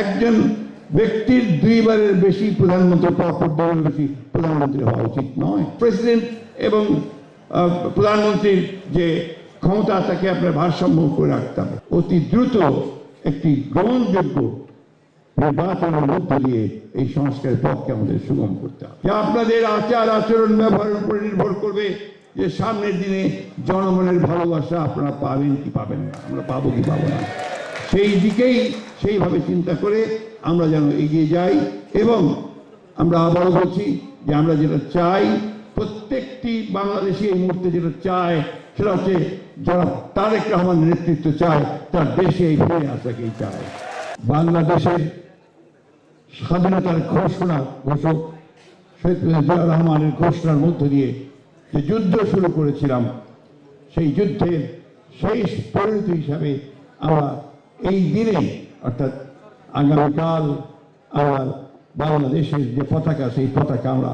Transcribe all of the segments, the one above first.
একজন ব্যক্তির দুইবারের বেশি প্রধানমন্ত্রী দুইবারের বেশি প্রধানমন্ত্রী হওয়া উচিত নয়। প্রেসিডেন্ট এবং প্রধানমন্ত্রীর যে ক্ষমতা, তাকে আপনার ভারসাম্য করে রাখতে হবে। অতি দ্রুত একটি গ্রহণযোগ্য নির্বাচনের মধ্য দিয়ে এই সংস্কারের পথকে আমাদের সুগম করতে হবে। আপনাদের আচার, আচরণ, ব্যবহারের উপরে নির্ভর করবে যে সামনের দিনে জনগণের ভালোবাসা আপনারা পাবেন কি পাবেন না। আমরা পাবো কি পাবো না। সেই দিকেই সেইভাবে চিন্তা করে আমরা যেন এগিয়ে যাই এবং আমরা আবারও বলছি যে আমরা যেটা চাই, প্রত্যেকটি বাংলাদেশি এই মুহূর্তে যেটা চায় সেটা হচ্ছে যারা তারেক রহমান নেতৃত্ব চায়, তার দেশে এই ফিরে আসাকেই চায়। বাংলাদেশের স্বাধীনতার ঘোষণা ঘোষক শহীদ রহমানের ঘোষণার মধ্য দিয়ে যে যুদ্ধ শুরু করেছিলাম, সেই যুদ্ধের শেষ পরিণতি হিসাবে আমরা এই দিনে, অর্থাৎ আগামীকাল আমরা বাংলাদেশের যে পতাকা, সেই পতাকা আমরা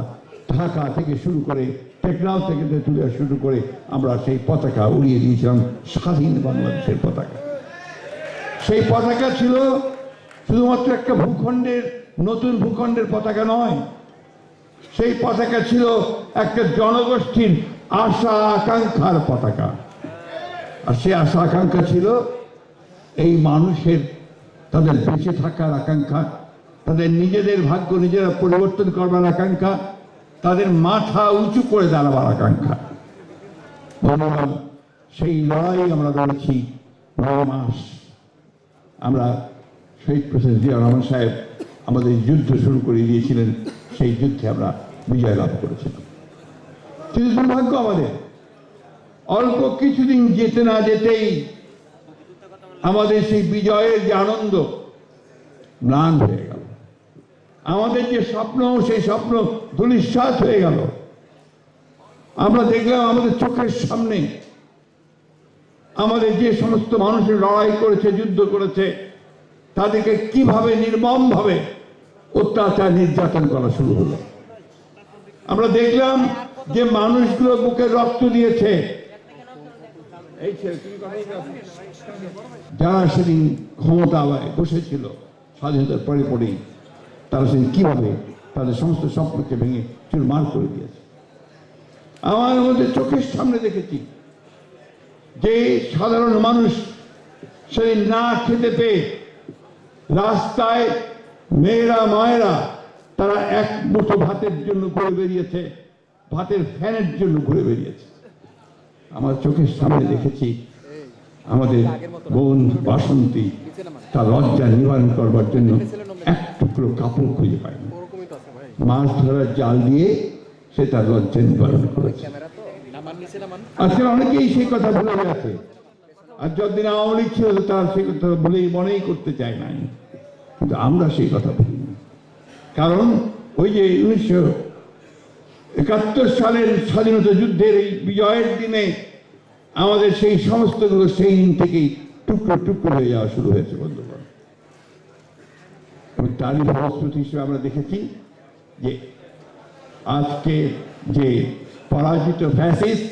ঢাকা থেকে শুরু করে টেকনাল থেকে তুলে শুরু করে আমরা সেই পতাকা উড়িয়ে দিয়েছিলাম, স্বাধীন বাংলাদেশের পতাকা। সেই পতাকা ছিল শুধুমাত্র একটা ভূখণ্ডের, নতুন ভূখণ্ডের পতাকা নয়। সেই পতাকা ছিল একটা জনগোষ্ঠীর আশা আকাঙ্ক্ষার পতাকা। আর সেই আশা আকাঙ্ক্ষা ছিল এই মানুষের তাদের বেঁচে থাকার আকাঙ্ক্ষা, তাদের নিজেদের ভাগ্য নিজেরা পরিবর্তন করবার আকাঙ্ক্ষা, তাদের মাথা উঁচু করে দাঁড়াবার আকাঙ্ক্ষা। বন্ধুগণ, সেই লড়াই আমরা লড়েছি নয় মাস। আমরা শহীদ প্রেসিডেন্ট জিয়া রহমান সাহেব আমাদের যুদ্ধ শুরু করে দিয়েছিলেন, সেই যুদ্ধে আমরা বিজয় লাভ করেছিলাম। কিন্তু দুর্ভাগ্য আমাদের, অল্প কিছুদিন যেতে না যেতেই আমাদের সেই বিজয়ের যে আনন্দ, ম্লান হয়ে গেল। আমাদের যে স্বপ্ন, সেই স্বপ্ন ধূলিশ্বাস হয়ে গেল। আমরা দেখলাম আমাদের চোখের সামনে আমাদের যে সমস্ত মানুষের লড়াই করেছে, যুদ্ধ করেছে, তাদেরকে কীভাবে নির্মমভাবে অত্যাচার নির্যাতন করা শুরু হলো। আমরা দেখলাম যে মানুষগুলো বুকে রক্ত দিয়েছে এই ছেলে, তুমি কথাই বলো। যারা সেদিন ক্ষমতায় বসেছিল, স্বাধীনতার পরে পরেই, তারা সেদিন কীভাবে তাদের সমস্ত স্বপ্নকে ভেঙে চুরমার করে দিয়েছে? আমার মধ্যে চোখের সামনে দেখেছি যে সাধারণ মানুষ সেই না খেতে পেয়ে রাস্তায় মেয়েরা, মায়েরা, তারা এক মুঠো ভাতের জন্য ঘুরে বেরিয়েছে, ভাতের ফ্যানের জন্য ঘুরে বেরিয়েছে। আমার চোখের সামনে দেখেছি আমাদের বোন বাসন্তী, তার লজ্জা নিবারণ করবার জন্য এক টুকরো কাপড় খুঁজে ভাই মাছ ধরার জাল দিয়ে সে তার লজ্জা নিবারণ করেছে। আজকে অনেকেই সেই কথা ভুলে গেছে। আর যতদিন আওয়ামী লীগ ছিল, তার সেই কথা বলেই মনেই করতে চায় নাই। কিন্তু আমরা সেই কথা না। কারণ ওই যে উনিশশো একাত্তর সালের স্বাধীনতা যুদ্ধের এই বিজয়ের দিনে আমাদের সেই সমস্তগুলো সেই দিন থেকেই টুকরো টুকরো হয়ে যাওয়া শুরু হয়েছে, বন্ধুগণ। এবং তারই ফলশ্রুতি হিসেবে আমরা দেখেছি যে আজকে যে পরাজিত ফ্যাসিস্ট,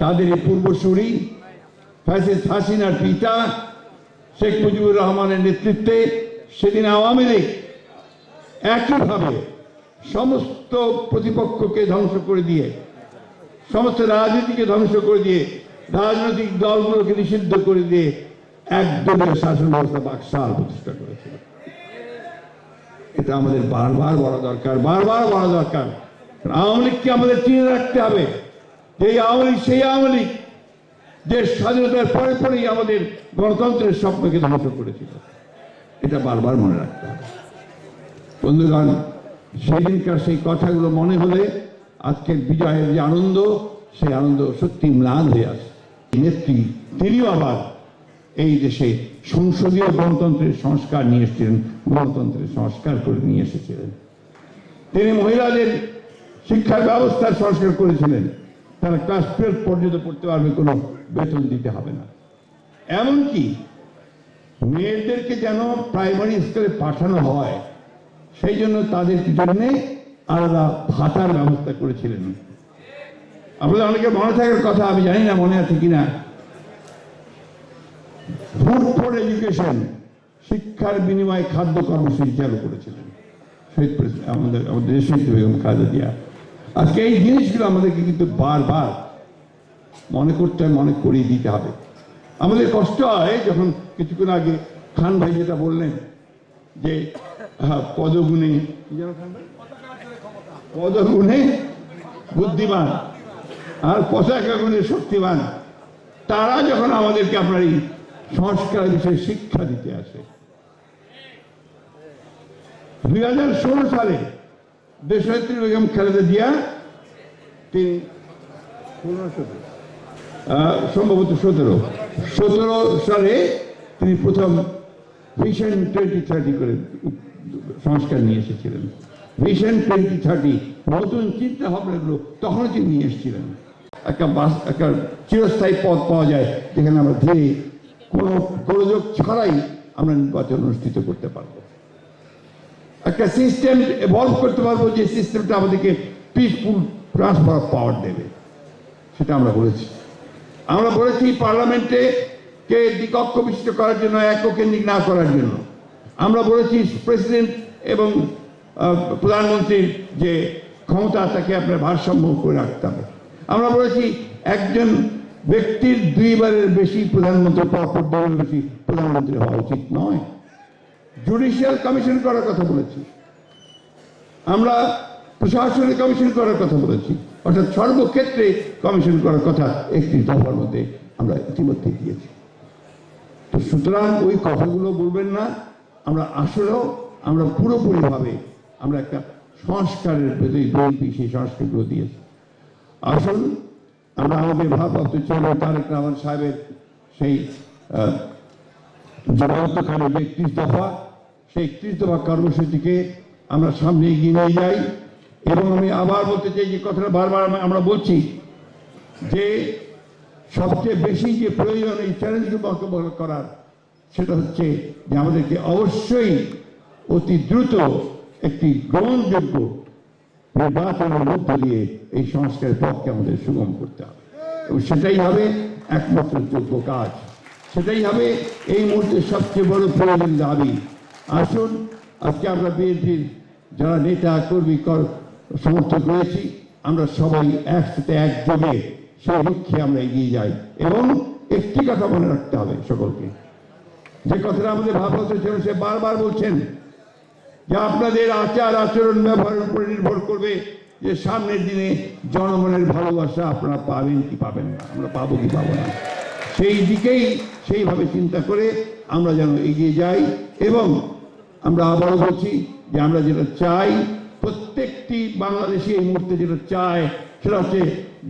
তাদের পূর্বসূরি, ফ্যাসিস্ট হাসিনার পিতা শেখ মুজিবুর রহমানের নেতৃত্বে সেদিন আওয়ামী লীগ একইভাবে সমস্ত প্রতিপক্ষকে ধ্বংস করে দিয়ে, সমস্ত রাজনীতিকে ধ্বংস করে দিয়ে, রাজনৈতিক দলগুলোকে নিষিদ্ধ করে দিয়ে একদলীয় শাসন ব্যবস্থা বাকশাল প্রতিষ্ঠা করেছিল। এটা আমাদের বারবার বলা দরকার, বারবার বলা দরকার। আওয়ামী লীগকে আমাদের চিনে রাখতে হবে। যে আওয়ামী লীগ, সেই আওয়ামী লীগ যে স্বাধীনতার পরে পরেই আমাদের গণতন্ত্রের স্বপ্নকে ধ্বংস করেছিল। এটা বারবার মনে রাখতে হবে। বন্ধুগণ সেদিনকার সেই কথাগুলো মনে হলে আজকের বিজয়ের যে আনন্দ, সেই আনন্দ সত্যি ম্লান হয়ে আসে। নেত্রী তিনিও আবার এই দেশে সংসদীয় গণতন্ত্রের সংস্কার নিয়ে এসেছিলেন, গণতন্ত্রের সংস্কার করে নিয়ে এসেছিলেন। তিনি মহিলাদের শিক্ষার ব্যবস্থার সংস্কার করেছিলেন। তারা ক্লাস টুয়েলভ পর্যন্ত পড়তে পারবে, কোনো বেতন দিতে হবে না। এমনকি মেয়েদেরকে যেন প্রাইমারি স্কুলে পাঠানো হয় সেই জন্য তাদের জন্য আলাদা ভাতার ব্যবস্থা করেছিলেন। আপনাদের অনেকে মনে থাকার কথা, আমি জানি না মনে আছে কিনা। ফুড ফর এডুকেশন শিক্ষার বিনিময়ে খাদ্য কর্মসূচি চালু করেছিলেন। শহীদ আমাদের আমাদের শহীদ বেগম খালেদা জিয়া। আজকে এই জিনিসগুলো আমাদেরকে কিন্তু বারবার মনে করতে হয়, মনে করিয়ে দিতে হবে। আমাদের কষ্ট হয় যখন কিছুক্ষণ আগে খান ভাই যেটা বললেন যে পদগুণে? পদগুণে বুদ্ধিমান আর পতাকা গুণে শক্তিমান। তারা যখন আমাদেরকে আপনার এই সংস্কার বিষয়ে শিক্ষা দিতে আসে। দুই হাজার ষোলো সালে দেশনেত্রী বেগম খালেদা জিয়া, তিনি সম্ভবত সতেরো। সতেরো সালে তিনি প্রথম ভিশন টোয়েন্টি থার্টি করে সংস্কার নিয়ে এসেছিলেন। ভিশন টোয়েন্টি থার্টি নতুন চিন্তা ভাবনাগুলো তখন তিনি নিয়ে এসেছিলেন। একটা বাস, একটা চিরস্থায়ী পদ পাওয়া যায়, যেখানে আমরা ধীরে কোনো গোলযোগ ছাড়াই আমরা নির্বাচন অনুষ্ঠিত করতে পারব। একটা সিস্টেম এভলভ করতে পারব যে সিস্টেমটা আমাদেরকে পিসফুল ট্রান্সফার পাওয়ার দেবে। সেটা আমরা বলেছি। আমরা বলেছি পার্লামেন্টে কে দ্বিকক্ষ বিশিষ্ট করার জন্য এককেন্দ্রিক না করার জন্য। আমরা বলেছি প্রেসিডেন্ট এবং প্রধানমন্ত্রীর যে ক্ষমতা, তাকে আপনার ভারসাম্য করে রাখতে হবে। আমরা বলেছি একজন ব্যক্তির দুইবারের বেশি প্রধানমন্ত্রী পর বেশি প্রধানমন্ত্রী হওয়া উচিত নয়। জুডিশিয়াল কমিশন করার কথা বলেছি। আমরা প্রশাসনিক কমিশন করার কথা বলেছি। অর্থাৎ সর্বক্ষেত্রে কমিশন করার কথা একটি দফার মধ্যে আমরা ইতিমধ্যে দিয়েছি। সুতরাং ওই কথাগুলো বলবেন না। আমরা আসলেও আমরা পুরোপুরিভাবে আমরা একটা সংস্কারের ভেতরে বিএনপি সেই সংস্কারগুলো দিয়েছি। আসল আমরা আমাদের ভারপ্রাপ্ত চেয়ারম্যান তারেক রহমান সাহেবের সেই জনন্তকালের একত্রিশ দফা, সেই একত্রিশ দফা কর্মসূচিকে আমরা সামনে এগিয়ে নিয়ে যাই এবং আমি আবার বলতে চাই যে কথাটা বারবার আমি- আমরা বলছি যে সবচেয়ে বেশি যে প্রয়োজন এই চ্যালেঞ্জগুলো মোকাবেলা করার, সেটা হচ্ছে যে আমাদেরকে অবশ্যই অতি দ্রুত একটি গ্রহণযোগ্য নির্বাচনের মধ্য দিয়ে এই সংস্কারের পক্ষে আমাদের সুগম করতে হবে। এবং সেটাই হবে একমাত্র যোগ্য কাজ। সেটাই হবে এই মুহূর্তে সবচেয়ে বড় প্রয়োজন দাবি। আসুন, আজকে আমরা বিএনপির যারা নেতা, কর্মী, কর, সমর্থক রয়েছি, আমরা সবাই একসাথে একযোগে সেই লক্ষ্যে আমরা এগিয়ে যাই এবং একটি কথা মনে রাখতে হবে সকলকে। যে কথাটা আমাদের ভারপ্রাপ্ত ছিল সে বারবার বলছেন যে আপনাদের আচার আচরণ ব্যবহারের উপরে নির্ভর করবে যে সামনের দিনে জনগণের ভালোবাসা আপনারা পাবেন কি পাবেন না। আমরা পাবো কি পাবো না। সেই দিকেই সেইভাবে চিন্তা করে আমরা যেন এগিয়ে যাই এবং আমরা আবারও বলছি যে আমরা যেটা চাই, প্রত্যেকটি বাংলাদেশি এই মুহূর্তে যেটা চায় সেটা হচ্ছে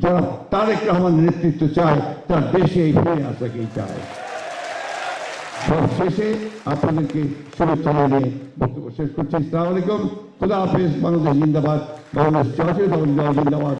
যারা তারেক রহমান নেতৃত্ব চায়, তার দেশে এই ফিরে আসাকেই চায়। সব শেষে আপনাদেরকে শুভেচ্ছা জানিয়ে বক্তব্য শেষ করছি। আসসালামু আলাইকুম। খুদা হাফেজ। বাংলাদেশ জিন্দাবাদ। বাংলাদেশ জাতীয় দল জিন্দাবাদ।